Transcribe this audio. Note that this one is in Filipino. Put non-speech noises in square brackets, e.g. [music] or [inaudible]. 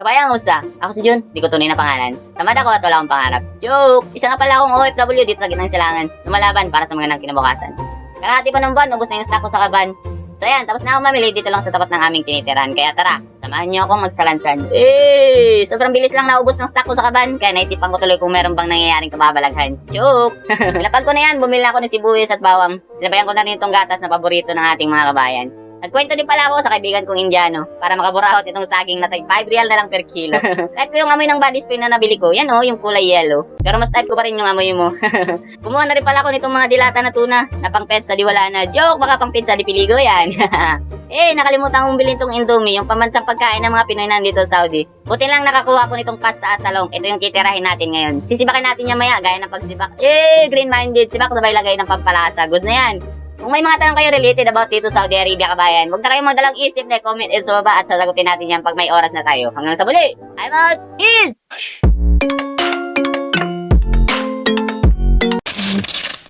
kabayan, kumusta? Ako si Jun, di ko tunay na pangalan. Tamad ako at wala akong pangarap. Joke! Isa nga pala akong OFW dito sa gitnang silangan. Lumalaban para sa mga nang kinabukasan. Kalahati pa ng buwan, ubos na yung stock ko sa kaban. So ayan, tapos na ako mamili dito lang sa tapat ng aming tinitiran. Kaya tara, samahan niyo akong magsalansan. Eh, sobrang bilis lang naubos ng stock ko sa kaban. Kaya naisipan ko tuloy kung meron bang nangyayaring kababalaghan. Joke! [laughs] Nilapag ko na yan, bumili ako ng sibuyas at bawang. Sinabayan ko na rin itong gatas na paborito ng ating mga kabayan. Nagkwento din pala ako sa kaibigan kong Indiano para makaburahot itong saging na tag 5 real na lang per kilo. [laughs] Kahit ko yung amoy ng body spray na nabili ko, yan oh, yung kulay yellow. Pero mas type ko pa rin yung amoy mo. [laughs] Kumuha na rin pala ako nitong mga dilata na tuna na pang pet sa diwala na. Joke, baka pang pizza di piligo yan. [laughs] eh, nakalimutan kong bilhin tong Indomie, yung pamansang pagkain ng mga Pinoy nandito sa Saudi. Buti lang nakakuha ko nitong pasta at talong. Ito yung titirahin natin ngayon. Sisibakin natin yan maya, gaya ng pagsibak. Eh, green-minded. Sibak na ba ilagay ng pampalasa? Good na yan. Kung may mga tanong kayo related about dito sa Saudi Arabia kabayan, huwag na kayong magdalang isip na comment and sa baba at sasagutin natin yan pag may oras na tayo. Hanggang sa muli, I'm out! Peace!